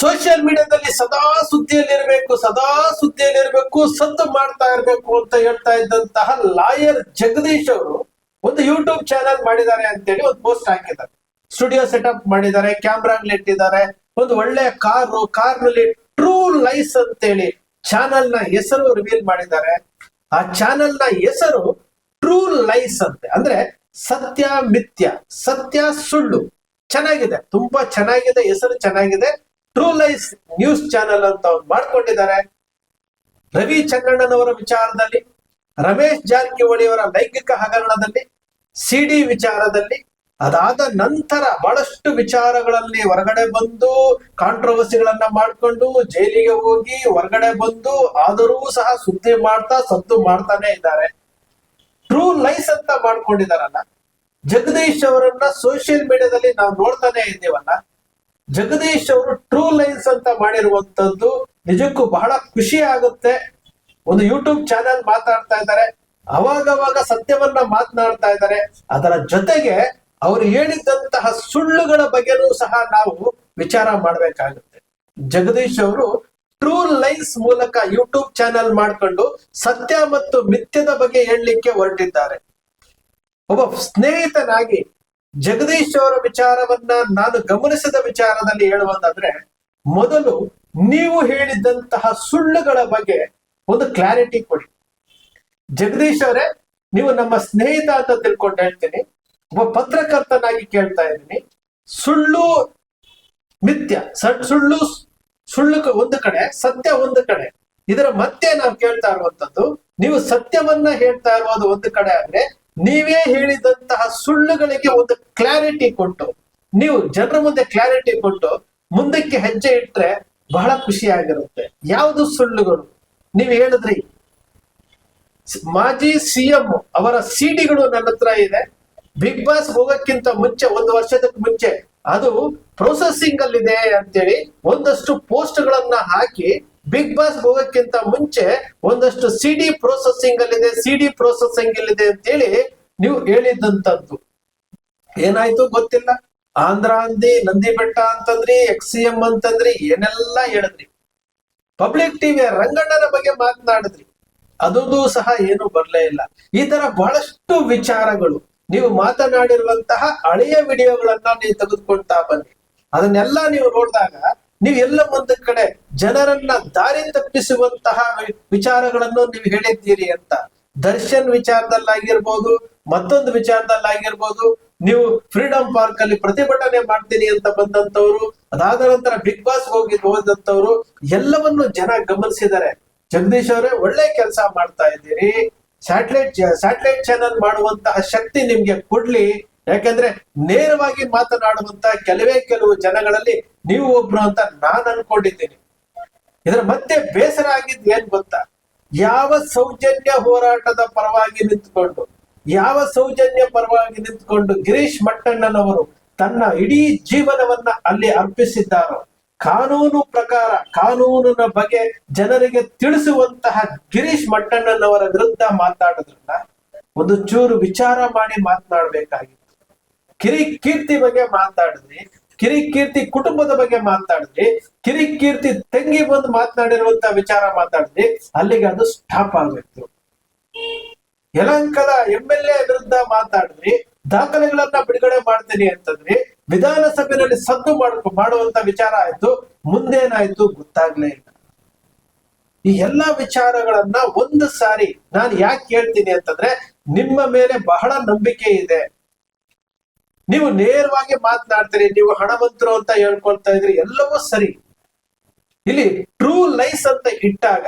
Social ಮೀಡಿಯಾದಲ್ಲಿ ಸದಾ ಸುದ್ದಿಯಲ್ಲಿರಬೇಕು ಸದಾ ಸುದ್ದಿಯಲ್ಲಿರಬೇಕು, ಸದ್ದು ಮಾಡ್ತಾ ಇರಬೇಕು ಅಂತ ಹೇಳ್ತಾ ಇದ್ದಂತಹ ಲಾಯರ್ ಜಗದೀಶ್ ಅವರು ಒಂದು ಯೂಟ್ಯೂಬ್ ಚಾನೆಲ್ ಮಾಡಿದ್ದಾರೆ ಅಂತೇಳಿ ಒಂದು ಪೋಸ್ಟ್ ಹಾಕಿದ್ದಾರೆ. ಸ್ಟುಡಿಯೋ ಸೆಟಪ್ ಮಾಡಿದ್ದಾರೆ ಕ್ಯಾಮ್ರಾಗ್ಲಿ ಇಟ್ಟಿದ್ದಾರೆ, ಒಂದು ಒಳ್ಳೆ ಕಾರು ಕಾರ್ನಲ್ಲಿ ಟ್ರೂ ಲೈಸ್ ಅಂತೇಳಿ ಚಾನೆಲ್ನ ಹೆಸರು ರಿವೀಲ್ ಮಾಡಿದ್ದಾರೆ. ಆ ಚಾನೆಲ್ನ ಹೆಸರು ಟ್ರೂ ಲೈಸ್ ಅಂತೆ, ಅಂದ್ರೆ ಸತ್ಯ, ಮಿಥ್ಯ, ಸತ್ಯ, ಸುಳ್ಳು. ಚೆನ್ನಾಗಿದೆ, ತುಂಬಾ ಚೆನ್ನಾಗಿದೆ, ಹೆಸರು ಚೆನ್ನಾಗಿದೆ. ಟ್ರೂ ಲೈಸ್ ನ್ಯೂಸ್ ಚಾನೆಲ್ ಅಂತ ಮಾಡ್ಕೊಂಡಿದ್ದಾರೆ. ರವಿ ಚನ್ನಣ್ಣನವರ ವಿಚಾರದಲ್ಲಿ, ರಮೇಶ್ ಜಾರಕಿಹೊಳಿ ಅವರ ಲೈಂಗಿಕ ಹಗರಣದಲ್ಲಿ ಸಿಡಿ ವಿಚಾರದಲ್ಲಿ, ಅದಾದ ನಂತರ ಬಹಳಷ್ಟು ವಿಚಾರಗಳಲ್ಲಿ ಹೊರಗಡೆ ಬಂದು ಕಾಂಟ್ರವರ್ಸಿಗಳನ್ನ ಮಾಡ್ಕೊಂಡು ಜೈಲಿಗೆ ಹೋಗಿ ಹೊರಗಡೆ ಬಂದು ಆದರೂ ಸಹ ಸುದ್ದಿ ಮಾಡ್ತಾ ಸದ್ದು ಮಾಡ್ತಾನೆ ಇದ್ದಾರೆ. ಟ್ರೂ ಲೈಸ್ ಅಂತ ಮಾಡ್ಕೊಂಡಿದಾರಲ್ಲ ಜಗದೀಶ್ ಅವರನ್ನ ಸೋಷಿಯಲ್ ಮೀಡಿಯಾದಲ್ಲಿ ನಾವು ನೋಡ್ತಾನೆ ಇದ್ದೀವಲ್ಲ ಜಗದೀಶ್ ಅವರು ಟ್ರೂ ಲೈನ್ಸ್ ಅಂತ ಮಾಡಿರುವಂತದ್ದು ನಿಜಕ್ಕೂ ಬಹಳ ಖುಷಿ ಆಗುತ್ತೆ. ಒಂದು ಯೂಟ್ಯೂಬ್ ಚಾನೆಲ್ ಮಾತಾಡ್ತಾ ಇದ್ದಾರೆ. ಅವಾಗವಾಗ ಸತ್ಯವನ್ನ ಮಾತನಾಡ್ತಾ ಇದ್ದಾರೆ. ಅದರ ಜೊತೆಗೆ ಅವರು ಹೇಳಿದಂತಹ ಸುಳ್ಳುಗಳ ಬಗ್ಗೆನೂ ಸಹ ನಾವು ವಿಚಾರ ಮಾಡಬೇಕಾಗುತ್ತೆ. ಜಗದೀಶ್ ಅವರು ಟ್ರೂ ಲೈನ್ಸ್ ಮೂಲಕ ಯೂಟ್ಯೂಬ್ ಚಾನೆಲ್ ಮಾಡ್ಕೊಂಡು ಸತ್ಯ ಮತ್ತು ಮಿಥ್ಯದ ಬಗ್ಗೆ ಹೇಳಲಿಕ್ಕೆ ಹೊರಟಿದ್ದಾರೆ. ಒಬ್ಬ ಸ್ನೇಹಿತನಾಗಿ ಜಗದೀಶ್ ಅವರ ವಿಚಾರವನ್ನ ನಾನು ಗಮನಿಸಿದ ವಿಚಾರದಲ್ಲಿ ಹೇಳುವಂತಂದ್ರೆ, ಮೊದಲು ನೀವು ಹೇಳಿದಂತಹ ಸುಳ್ಳುಗಳ ಬಗ್ಗೆ ಒಂದು ಕ್ಲಾರಿಟಿ ಕೊಡಿ. ಜಗದೀಶ್ ಅವರೇ, ನೀವು ನಮ್ಮ ಸ್ನೇಹಿತ ಅಂತ ತಿಳ್ಕೊಂಡು ಹೇಳ್ತೀನಿ. ಒಬ್ಬ ಪತ್ರಕರ್ತನಾಗಿ ಕೇಳ್ತಾ ಇದ್ದೀನಿ. ಸುಳ್ಳು ಮಿಥ್ಯ, ಸಣ್ ಸುಳ್ಳು ಸುಳ್ಳು ಒಂದು ಕಡೆ, ಸತ್ಯ ಒಂದು ಕಡೆ. ಇದರ ಮತ್ತೆ ನಾವು ಕೇಳ್ತಾ ಇರುವಂತದ್ದು, ನೀವು ಸತ್ಯವನ್ನ ಹೇಳ್ತಾ ಇರುವುದು ಒಂದು ಕಡೆ ಆದ್ರೆ ನೀವೇ ಹೇಳಿದಂತಹ ಸುಳ್ಳುಗಳಿಗೆ ಒಂದು ಕ್ಲಾರಿಟಿ ಕೊಟ್ಟು, ನೀವು ಜನರ ಮುಂದೆ ಕ್ಲಾರಿಟಿ ಕೊಟ್ಟು ಮುಂದಕ್ಕೆ ಹೆಜ್ಜೆ ಇಟ್ರೆ ಬಹಳ ಖುಷಿ ಆಗಿರುತ್ತೆ. ಯಾವುದು ಸುಳ್ಳುಗಳು? ನೀವು ಹೇಳಿದ್ರಿ, ಮಾಜಿ ಸಿಎಂ ಅವರ ಸಿಡಿಗಳು ನನ್ನ ಹತ್ರ ಇದೆ. ಬಿಗ್ ಬಾಸ್ ಹೋಗಕ್ಕಿಂತ ಮುಂಚೆ, ಒಂದು ವರ್ಷದ ಮುಂಚೆ, ಅದು ಪ್ರೊಸೆಸಿಂಗ್ ಅಲ್ಲಿ ಇದೆ ಅಂತೇಳಿ ಒಂದಷ್ಟು ಪೋಸ್ಟ್ ಗಳನ್ನ ಹಾಕಿ ಬಿಗ್ ಬಾಸ್ ಹೋಗೋಕ್ಕಿಂತ ಮುಂಚೆ ಒಂದಷ್ಟು ಸಿಡಿ ಪ್ರೊಸೆಸಿಂಗ್ ಅಲ್ಲಿದೆ ಸಿಡಿ ಪ್ರೊಸೆಸಿಂಗ್ ಅಲ್ಲಿದೆ ಅಂತೇಳಿ ನೀವು ಹೇಳಿದ್ದಂತದ್ದು ಏನಾಯ್ತು ಗೊತ್ತಿಲ್ಲ? ಆಂಧ್ರ ಅಂದಿ ನಂದಿ ಬೆಟ್ಟ ಅಂತಂದ್ರಿ ಎಕ್ಸ್ ಸಿ ಎಂ ಅಂತಂದ್ರಿ, ಏನೆಲ್ಲಾ ಹೇಳಿದ್ರಿ. ಪಬ್ಲಿಕ್ ಟಿವಿಯ ರಂಗಣ್ಣನ ಬಗ್ಗೆ ಮಾತನಾಡಿದ್ರಿ. ಅದೊಂದು ಸಹ ಏನು ಬರಲೇ ಇಲ್ಲ. ಈ ತರ ಬಹಳಷ್ಟು ವಿಚಾರಗಳು. ನೀವು ಮಾತನಾಡಿರುವಂತಹ ಹಳೆಯ ವಿಡಿಯೋಗಳನ್ನ ನೀವು ತೆಗೆದುಕೊಳ್ತಾ ಬನ್ನಿ. ಅದನ್ನೆಲ್ಲ ನೀವು ನೋಡಿದಾಗ ನೀವು ಎಲ್ಲ ಒಂದು ಕಡೆ ಜನರನ್ನ ದಾರಿ ತಪ್ಪಿಸುವಂತಹ ವಿಚಾರಗಳನ್ನು ನೀವು ಹೇಳಿದ್ದೀರಿ ಅಂತ. ದರ್ಶನ್ ವಿಚಾರದಲ್ಲಾಗಿರ್ಬೋದು, ಮತ್ತೊಂದು ವಿಚಾರದಲ್ಲಾಗಿರ್ಬೋದು, ನೀವು ಫ್ರೀಡಂ ಪಾರ್ಕ್ ಅಲ್ಲಿ ಪ್ರತಿಭಟನೆ ಮಾಡ್ತೀನಿ ಅಂತ ಬಂದಂತವ್ರು ಅದಾದ ನಂತರ ಬಿಗ್ ಬಾಸ್ ಹೋಗಿ ಹೋದಂತವ್ರು ಎಲ್ಲವನ್ನು ಜನ ಗಮನಿಸಿದ್ದಾರೆ. ಜಗದೀಶ್ ಅವರೇ, ಒಳ್ಳೆ ಕೆಲಸ ಮಾಡ್ತಾ ಇದ್ದೀರಿ. ಸ್ಯಾಟಲೈಟ್ ಸ್ಯಾಟಲೈಟ್ ಚಾನೆಲ್ ಮಾಡುವಂತಹ ಶಕ್ತಿ ನಿಮ್ಗೆ ಕೊಡ್ಲಿ. ಯಾಕಂದ್ರೆ ನೇರವಾಗಿ ಮಾತನಾಡುವಂತ ಕೆಲವೇ ಕೆಲವು ಜನಗಳಲ್ಲಿ ನೀವು ಒಬ್ರು ಅಂತ ನಾನು ಅನ್ಕೊಂಡಿದ್ದೀನಿ. ಇದರ ಮತ್ತೆ ಬೇಸರ ಆಗಿದ್ ಏನ್ ಗೊತ್ತಾ? ಯಾವ ಸೌಜನ್ಯ ಹೋರಾಟದ ಪರವಾಗಿ ನಿಂತ್ಕೊಂಡು, ಯಾವ ಸೌಜನ್ಯ ಪರವಾಗಿ ನಿಂತ್ಕೊಂಡು ಗಿರೀಶ್ ಮಟ್ಟಣ್ಣನವರು ತನ್ನ ಇಡೀ ಜೀವನವನ್ನ ಅಲ್ಲಿ ಅರ್ಪಿಸಿದ್ದಾರೋ, ಕಾನೂನು ಪ್ರಕಾರ, ಕಾನೂನಿನ ಬಗ್ಗೆ ಜನರಿಗೆ ತಿಳಿಸುವಂತಹ ಗಿರೀಶ್ ಮಟ್ಟಣ್ಣನವರ ವಿರುದ್ಧ ಮಾತಾಡೋದ್ರಿಂದ ಒಂದು ಚೂರು ವಿಚಾರ ಮಾಡಿ ಮಾತನಾಡ್ಬೇಕಾಗಿತ್ತು ಕಿರಿ ಕೀರ್ತಿ ಬಗ್ಗೆ ಮಾತಾಡಿದ್ರಿ ಕಿರಿ ಕೀರ್ತಿ ಕುಟುಂಬದ ಬಗ್ಗೆ ಮಾತಾಡಿದ್ರಿ ಕಿರಿ ಕೀರ್ತಿ ತಂಗಿ ಬಂದು ಮಾತನಾಡಿರುವಂತ ವಿಚಾರ ಮಾತಾಡಿದ್ರಿ, ಅಲ್ಲಿಗೆ ಅದು ಸ್ಟಾಪ್ ಆಗ್ಬೇಕು ಯಲಂಕದ ಎಂ ಎಲ್ ಎ ವಿರುದ್ಧ ಮಾತಾಡಿದ್ರಿ, ದಾಖಲೆಗಳನ್ನ ಬಿಡುಗಡೆ ಮಾಡ್ತೀನಿ ಅಂತಂದ್ರಿ, ವಿಧಾನಸಭೆಯಲ್ಲಿ ಸದ್ದು ಮಾಡ, ಮಾಡುವಂತ ವಿಚಾರ ಆಯ್ತು, ಮುಂದೇನಾಯ್ತು ಗೊತ್ತಾಗ್ಲೇ ಇಲ್ಲ. ಈ ಎಲ್ಲಾ ವಿಚಾರಗಳನ್ನ ಒಂದು ಸಾರಿ ನಾನು ಯಾಕೆ ಹೇಳ್ತೀನಿ ಅಂತಂದ್ರೆ, ನಿಮ್ಮ ಮೇಲೆ ಬಹಳ ನಂಬಿಕೆ ಇದೆ. ನೀವು ನೇರವಾಗಿ ಮಾತನಾಡ್ತೀರಿ, ನೀವು ಹಣವಂತರು ಅಂತ ಹೇಳ್ಕೊಳ್ತಾ ಇದ್ರಿ, ಎಲ್ಲವೂ ಸರಿ. ಇಲ್ಲಿ ಟ್ರೂ ಲೈಸ್ ಅಂತ ಇಟ್ಟಾಗ,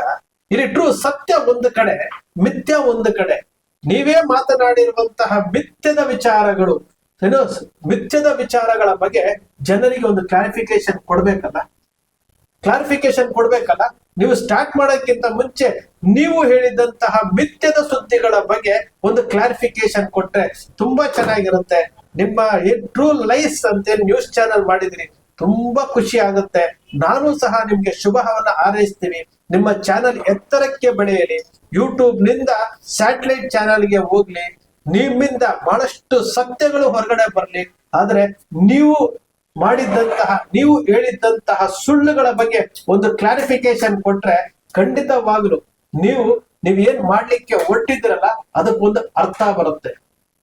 ಇಲ್ಲಿ ಟ್ರೂ ಸತ್ಯ ಒಂದು ಕಡೆ, ಮಿಥ್ಯ ಒಂದು ಕಡೆ. ನೀವೇ ಮಾತನಾಡಿರುವಂತಹ ಮಿಥ್ಯದ ವಿಚಾರಗಳು, ಏನು ಮಿಥ್ಯದ ವಿಚಾರಗಳ ಬಗ್ಗೆ ಜನರಿಗೆ ಒಂದು ಕ್ಲಾರಿಫಿಕೇಶನ್ ಕೊಡ್ಬೇಕಲ್ಲ? ಕ್ಲಾರಿಫಿಕೇಶನ್ ಕೊಡ್ಬೇಕಲ್ಲ? ನೀವು ಸ್ಟಾರ್ಟ್ ಮಾಡೋಕ್ಕಿಂತ ಮುಂಚೆ ನೀವು ಹೇಳಿದಂತಹ ಮಿಥ್ಯದ ಸುದ್ದಿಗಳ ಬಗ್ಗೆ ಒಂದು ಕ್ಲಾರಿಫಿಕೇಶನ್ ಕೊಟ್ರೆ ತುಂಬಾ ಚೆನ್ನಾಗಿರುತ್ತೆ. ನಿಮ್ಮ ಟ್ರೂ ಲೈಸ್ ಅಂತ ನ್ಯೂಸ್ ಚಾನೆಲ್ ಮಾಡಿದ್ರಿ, ತುಂಬಾ ಖುಷಿ ಆಗುತ್ತೆ. ನಾನು ಸಹ ನಿಮ್ಗೆ ಶುಭವನ್ನ ಹಾರೈಸ್ತೀನಿ ನಿಮ್ಮ ಚಾನೆಲ್ ಎತ್ತರಕ್ಕೆ ಬೆಳೆಯಲಿ ಯೂಟ್ಯೂಬ್ನಿಂದ ಸ್ಯಾಟಲೈಟ್ ಚಾನೆಲ್ಗೆ ಹೋಗ್ಲಿ, ನಿಮ್ಮಿಂದ ಬಹಳಷ್ಟು ಸತ್ಯಗಳು ಹೊರಗಡೆ ಬರಲಿ. ಆದ್ರೆ ನೀವು ಮಾಡಿದ್ದಂತಹ, ನೀವು ಹೇಳಿದ್ದಂತಹ ಸುಳ್ಳುಗಳ ಬಗ್ಗೆ ಒಂದು ಕ್ಲಾರಿಫಿಕೇಶನ್ ಕೊಟ್ರೆ ಖಂಡಿತವಾಗ್ಲು ನೀವು, ನೀವ್ ಏನ್ ಮಾಡ್ಲಿಕ್ಕೆ ಹೊರಟಿದ್ರಲ್ಲ ಅದಕ್ಕೊಂದು ಅರ್ಥ ಬರುತ್ತೆ.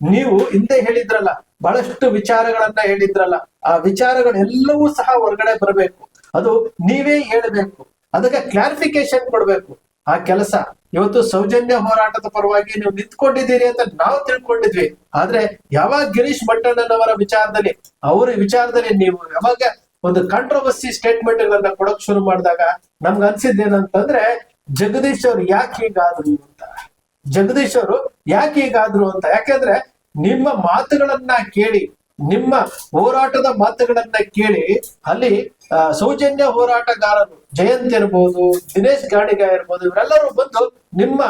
ನೀವು ಹಿಂದೆ ಹೇಳಿದ್ರಲ್ಲ ಬಹಳಷ್ಟು ವಿಚಾರಗಳನ್ನ ಹೇಳಿದ್ರಲ್ಲ, ಆ ವಿಚಾರಗಳೆಲ್ಲವೂ ಸಹ ಹೊರಗಡೆ ಬರಬೇಕು. ಅದು ನೀವೇ ಹೇಳಬೇಕು. ಅದಕ್ಕೆ ಕ್ಲಾರಿಫಿಕೇಶನ್ ಕೊಡ್ಬೇಕು. ಆ ಕೆಲಸ, ಇವತ್ತು ಸೌಜನ್ಯ ಹೋರಾಟದ ಪರವಾಗಿ ನೀವು ನಿಂತ್ಕೊಂಡಿದ್ದೀರಿ ಅಂತ ನಾವು ತಿಳ್ಕೊಂಡಿದ್ವಿ. ಆದ್ರೆ ಯಾವಾಗ ಗಿರೀಶ್ ಮಟ್ಟಣ್ಣನವರ ವಿಚಾರದಲ್ಲಿ, ಅವರ ವಿಚಾರದಲ್ಲಿ ನೀವು ಯಾವಾಗ ಒಂದು ಕಾಂಟ್ರವರ್ಸಿ ಸ್ಟೇಟ್ಮೆಂಟ್ ಗಳನ್ನ ಕೊಡಕ್ ಶುರು ಮಾಡಿದಾಗ ನಮ್ಗೆ ಅನ್ಸಿದ್ದೇನಂತಂದ್ರೆ, ಜಗದೀಶ್ ಅವ್ರು ಯಾಕೆ ಹೀಗಾದ್ರು ಅಂತ. ಜಗದೀಶ್ ಅವರು ಯಾಕೆ ಹೀಗಾದ್ರು ಅಂತ. ಯಾಕೆಂದ್ರೆ ನಿಮ್ಮ ಮಾತುಗಳನ್ನ ಕೇಳಿ, ನಿಮ್ಮ ಹೋರಾಟದ ಮಾತುಗಳನ್ನ ಕೇಳಿ, ಅಲ್ಲಿ ಸೌಜನ್ಯ ಹೋರಾಟಗಾರರು ಜಯಂತ್ ಇರ್ಬೋದು, ದಿನೇಶ್ ಗಾಣಿಗ ಇರ್ಬೋದು, ಇವರೆಲ್ಲರೂ ಬಂದು ನಿಮ್ಮ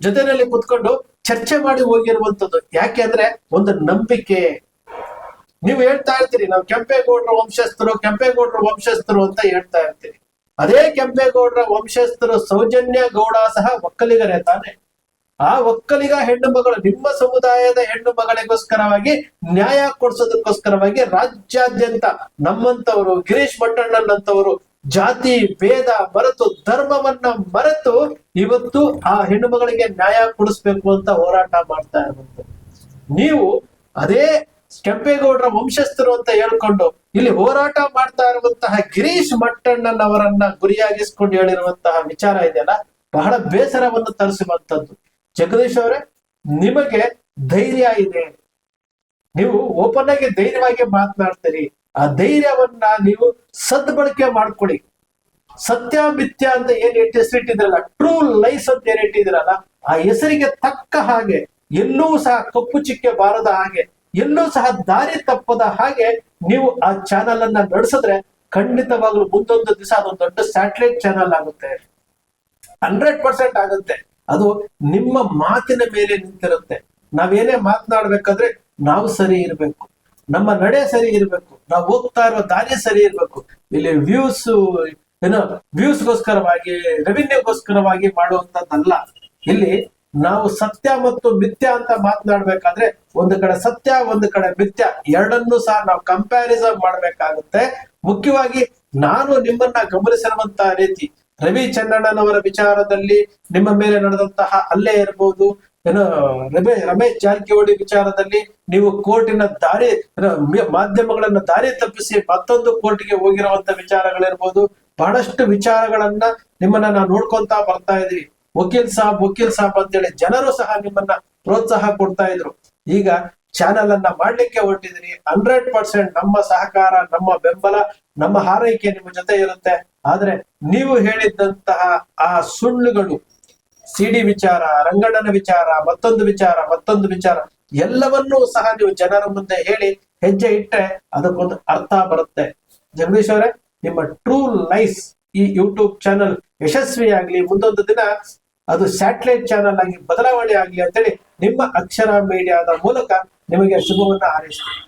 ಜೊತೆನಲ್ಲಿ ಕುತ್ಕೊಂಡು ಚರ್ಚೆ ಮಾಡಿ ಹೋಗಿರುವಂತದ್ದು. ಯಾಕೆ ಅಂದ್ರೆ ಒಂದು ನಂಬಿಕೆ. ನೀವು ಹೇಳ್ತಾ ಇರ್ತೀರಿ, ನಾವು ಕೆಂಪೇಗೌಡರ ವಂಶಸ್ಥರು ಕೆಂಪೇಗೌಡರ ವಂಶಸ್ಥರು ಅಂತ ಹೇಳ್ತಾ ಇರ್ತೀರಿ. ಅದೇ ಕೆಂಪೇಗೌಡರ ವಂಶಸ್ಥರು ಸೌಜನ್ಯ ಗೌಡ ಸಹ ಒಕ್ಕಲಿಗರೇ ತಾನೆ? ಆ ಒಕ್ಕಲಿಗ ಹೆಣ್ಣು ಮಗಳು, ನಿಮ್ಮ ಸಮುದಾಯದ ಹೆಣ್ಣು ಮಗಳಿಗೋಸ್ಕರವಾಗಿ ನ್ಯಾಯ ಕೊಡ್ಸೋದಕ್ಕೋಸ್ಕರವಾಗಿ ರಾಜ್ಯಾದ್ಯಂತ ನಮ್ಮಂತವರು ಗಿರೀಶ್ ಮಟ್ಟಣ್ಣನಂತವರು ಜಾತಿ, ಭೇದ, ಮರೆತು, ಧರ್ಮವನ್ನ ಮರೆತು ಇವತ್ತು ಆ ಹೆಣ್ಣು ಮಗಳಿಗೆ ನ್ಯಾಯ ಕೊಡಿಸ್ಬೇಕು ಅಂತ ಹೋರಾಟ ಮಾಡ್ತಾ ಇರುವಂತ ನೀವು ಅದೇ ಕೆಂಪೇಗೌಡರ ವಂಶಸ್ಥರು ಅಂತ ಹೇಳ್ಕೊಂಡು ಇಲ್ಲಿ ಹೋರಾಟ ಮಾಡ್ತಾ ಇರುವಂತಹ ಗಿರೀಶ್ ಮಟ್ಟಣ್ಣನವರನ್ನ ಗುರಿಯಾಗಿಸ್ಕೊಂಡು ಹೇಳಿರುವಂತಹ ವಿಚಾರ ಇದೆಯಲ್ಲ? ಬಹಳ ಬೇಸರವನ್ನು ತರಿಸುವಂತದ್ದು ಜಗದೀಶ್ ಅವರೇ, ನಿಮಗೆ ಧೈರ್ಯ ಇದೆ. ನೀವು ಓಪನ್ ಆಗಿ ಧೈರ್ಯವಾಗಿ ಮಾತನಾಡ್ತೀರಿ. ಆ ಧೈರ್ಯವನ್ನ ನೀವು ಸದ್ಬಳಕೆ ಮಾಡ್ಕೊಳ್ಳಿ. ಸತ್ಯ, ಮಿಥ್ಯ ಅಂತ ಏನ್ ಹೆಸರಿಟ್ಟಿದ್ರಲ್ಲ ಟ್ರೂ ಲೈಸ್ ಅಂತ ಏನ್ ಇಟ್ಟಿದ್ರಲ್ಲ, ಆ ಹೆಸರಿಗೆ ತಕ್ಕ ಹಾಗೆ ಎಲ್ಲೂ ಸಹ ಕಪ್ಪು ಚಿಕ್ಕೆ ಬಾರದ ಹಾಗೆ ಎಲ್ಲೂ ಸಹ ದಾರಿ ತಪ್ಪದ ಹಾಗೆ ನೀವು ಆ ಚಾನಲ್ ಅನ್ನ ನಡೆಸಿದ್ರೆ ಖಂಡಿತವಾಗ್ಲೂ ಮುಂದೊಂದು ದಿವಸ ಅದೊಂದು ದೊಡ್ಡ ಸ್ಯಾಟಲೈಟ್ ಚಾನಲ್ ಆಗುತ್ತೆ. ಹಂಡ್ರೆಡ್ ಪರ್ಸೆಂಟ್ ಆಗುತ್ತೆ. ಅದು ನಿಮ್ಮ ಮಾತಿನ ಮೇಲೆ ನಿಂತಿರುತ್ತೆ. ನಾವೇನೇ ಮಾತನಾಡ್ಬೇಕಾದ್ರೆ ನಾವು ಸರಿ ಇರಬೇಕು. ನಮ್ಮ ನಡೆ ಸರಿ ಇರಬೇಕು. ನಾವು ಹೋಗ್ತಾ ಇರೋ ದಾರಿ ಸರಿ ಇರಬೇಕು. ಇಲ್ಲಿ ವ್ಯೂಸ್ ಏನೋ ವ್ಯೂಸ್ಗೋಸ್ಕರವಾಗಿ ರೆವಿನ್ಯೂಗೋಸ್ಕರವಾಗಿ ಮಾಡುವಂತದ್ದಲ್ಲ ಇಲ್ಲಿ ನಾವು ಸತ್ಯ ಮತ್ತು ಮಿಥ್ಯ ಅಂತ ಮಾತನಾಡ್ಬೇಕಾದ್ರೆ ಒಂದು ಕಡೆ ಸತ್ಯ, ಒಂದು ಕಡೆ ಮಿಥ್ಯ. ಎರಡನ್ನೂ ಸಹ ನಾವು ಕಂಪ್ಯಾರಿಸನ್ ಮಾಡ್ಬೇಕಾಗುತ್ತೆ. ಮುಖ್ಯವಾಗಿ ನಾನು ನಿಮ್ಮನ್ನ ಗಮನಿಸಿರುವಂತ ರೀತಿ ರವಿ ಚನ್ನಣ್ಣನವರ ವಿಚಾರದಲ್ಲಿ ನಿಮ್ಮ ಮೇಲೆ ನಡೆದಂತಹ ಅಲ್ಲೇ ಇರಬಹುದು ಏನೋ ರಮೇ ರಮೇಶ್ ಜಾರಕಿಹೊಳಿ ವಿಚಾರದಲ್ಲಿ ನೀವು ಕೋರ್ಟಿನ ದಾರಿ ಮಾಧ್ಯಮಗಳನ್ನ ದಾರಿ ತಪ್ಪಿಸಿ ಮತ್ತೊಂದು ಕೋರ್ಟಿಗೆ ಹೋಗಿರುವಂತ ವಿಚಾರಗಳಿರ್ಬೋದು. ಬಹಳಷ್ಟು ವಿಚಾರಗಳನ್ನ ನಿಮ್ಮನ್ನ ನಾವು ನೋಡ್ಕೊಂತಾ ಬರ್ತಾ ಇದ್ವಿ. ವಕೀಲ್ ಸಾಬ್ ವಕೀಲ್ ಸಾಬ್ ಅಂತೇಳಿ ಜನರು ಸಹ ನಿಮ್ಮನ್ನ ಪ್ರೋತ್ಸಾಹ ಕೊಡ್ತಾ ಇದ್ರು. ಈಗ ಚಾನೆಲ್ ಅನ್ನ ಮಾಡ್ಲಿಕ್ಕೆ ಹೊರಟಿದ್ರಿ ಹಂಡ್ರೆಡ್ ಪರ್ಸೆಂಟ್ ನಮ್ಮ ಸಹಕಾರ, ನಮ್ಮ ಬೆಂಬಲ, ನಮ್ಮ ಹಾರೈಕೆ ನಿಮ್ಮ ಜೊತೆ ಇರುತ್ತೆ. ಆದ್ರೆ ನೀವು ಹೇಳಿದ್ದಂತಹ ಆ ಸುಳ್ಳುಗಳು, ಸಿಡಿ ವಿಚಾರ ರಂಗಣ್ಣನ ವಿಚಾರ, ಮತ್ತೊಂದು ವಿಚಾರ ಮತ್ತೊಂದು ವಿಚಾರ, ಎಲ್ಲವನ್ನೂ ಸಹ ನೀವು ಜನರ ಮುಂದೆ ಹೇಳಿ ಹೆಜ್ಜೆ ಇಟ್ಟರೆ ಅದಕ್ಕೊಂದು ಅರ್ಥ ಬರುತ್ತೆ. ಜಗದೀಶ್ ಅವರೇ, ನಿಮ್ಮ ಟ್ರೂ ಲೈಫ್ ಈ ಯೂಟ್ಯೂಬ್ ಚಾನಲ್ ಯಶಸ್ವಿಯಾಗ್ಲಿ ಮುಂದೊಂದು ದಿನ ಅದು ಸ್ಯಾಟಲೈಟ್ ಚಾನಲ್ ಆಗಿ ಬದಲಾವಣೆ ಆಗ್ಲಿ ಅಂತೇಳಿ ನಿಮ್ಮ ಅಕ್ಷರ ಮೀಡಿಯಾದ ಮೂಲಕ ನಿಮಗೆ ಶುಭವನ್ನ ಹಾರೈಸ್ತೀನಿ.